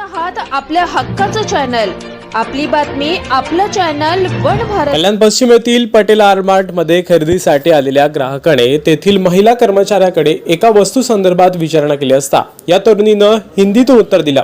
आहात आपल्या हक्काचं चॅनल. आपली बातमी आपलं चॅनल वन भारत. कल्याण पश्चिम येथील पटेल आरमार्टमध्ये खरेदीसाठी आलेल्या ग्राहकाने तेथील महिला कर्मचाऱ्याकडे एका वस्तू संदर्भात विचारणा केली असता या तरुणीनं हिंदीतून उत्तर दिलं.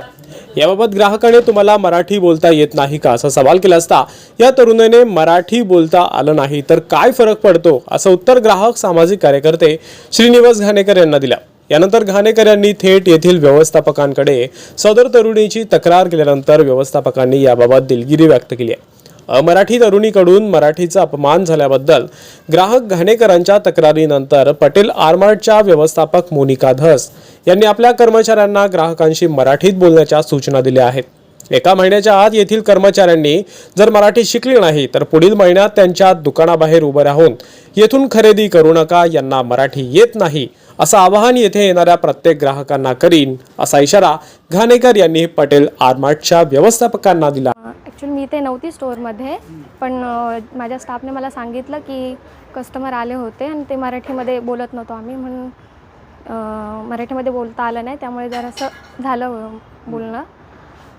याबाबत ग्राहकाने तुम्हाला मराठी बोलता येत नाही का असा सवाल केला असता या तरुणीने मराठी बोलता आलं नाही तर काय फरक पडतो? असं उत्तर ग्राहक सामाजिक कार्यकर्ते श्रीनिवास घाणेकर यांना दिलं. यानंतर घाणेकर यांनी थेट येथील व्यवस्थापकांकडे सदर तरुणीची तक्रार केल्यानंतर व्यवस्थापकांनी याबाबत दिलगिरी व्यक्त केली आहे. अमराठी तरुणीकडून मराठीचा अपमान झाल्याबद्दल ग्राहक घाणेकरांच्या तक्रारीनंतर पटेल आरमार्टच्या व्यवस्थापक मोनिका धस यांनी आपल्या कर्मचाऱ्यांना ग्राहकांशी मराठीत बोलण्याच्या सूचना दिल्या आहेत. एका महिन्याच्या आत येथील कर्मचाऱ्यांनी जर मराठी शिकली नाही तर पुढील महिन्यात त्यांच्या दुकानाबाहेर उभं राहून येथून खरेदी करू नका यांना मराठी येत नाही असं आवाहन येथे येणाऱ्या प्रत्येक ग्राहकांना करीन असा इशारा घाणेकर यांनी पटेल आरमार्टच्या व्यवस्थापकांना दिला. ॲक्च्युली मी इथे नव्हती स्टोअरमध्ये पण माझ्या स्टाफने मला सांगितलं की कस्टमर आले होते आणि ते मराठीमध्ये बोलत नव्हतो आम्ही म्हणून मराठीमध्ये बोलता आलं नाही त्यामुळे जरासं झालं बोलणं.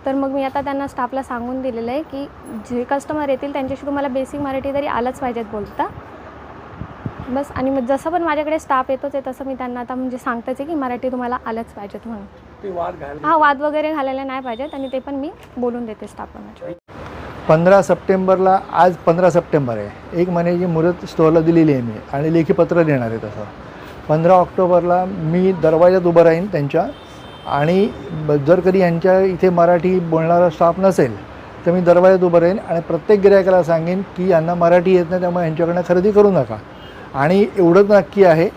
तर मग मी आता त्यांना स्टाफला सांगून दिलेलं आहे की जे कस्टमर येतील त्यांच्याशी तुम्हाला बेसिक मराठी तरी आलंच पाहिजेत बोलता. बस आणि मग जसं पण माझ्याकडे स्टाफ येतोच आहे तसं मी त्यांना आता म्हणजे सांगतेच आहे की मराठी तुम्हाला आलंच पाहिजेत म्हणून. हा वाद वगैरे घालायला नाही पाहिजेत आणि ते पण मी बोलून देते स्टाफला पंधरा सप्टेंबरला आज पंधरा सप्टेंबर आहे. एक महिन्याची मुदत स्टोअरला दिलेली आहे मी आणि लेखी पत्र देणार आहे तसं. पंधरा ऑक्टोबरला मी दरवाजात उभं राहीन त्यांच्या आणि ब- जर कधी यांच्या इथे मराठी बोलणारा स्टाफ नसेल तर मी दरवाजात उभं राहीन आणि प्रत्येक गिरायकाला सांगेन की यांना मराठी येत नाही त्यामुळे यांच्याकडनं खरेदी करू नका. आणि एवढंच नक्की आहे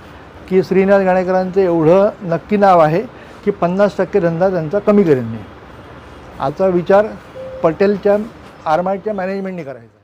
की श्रीनाथ गाणेकरांचं एवढं नक्की नाव आहे की पन्नास टक्के धंदा त्यांचा कमी करेन मी. आजचा विचार पटेलच्या आरमार्टच्या मॅनेजमेंटने करायचा.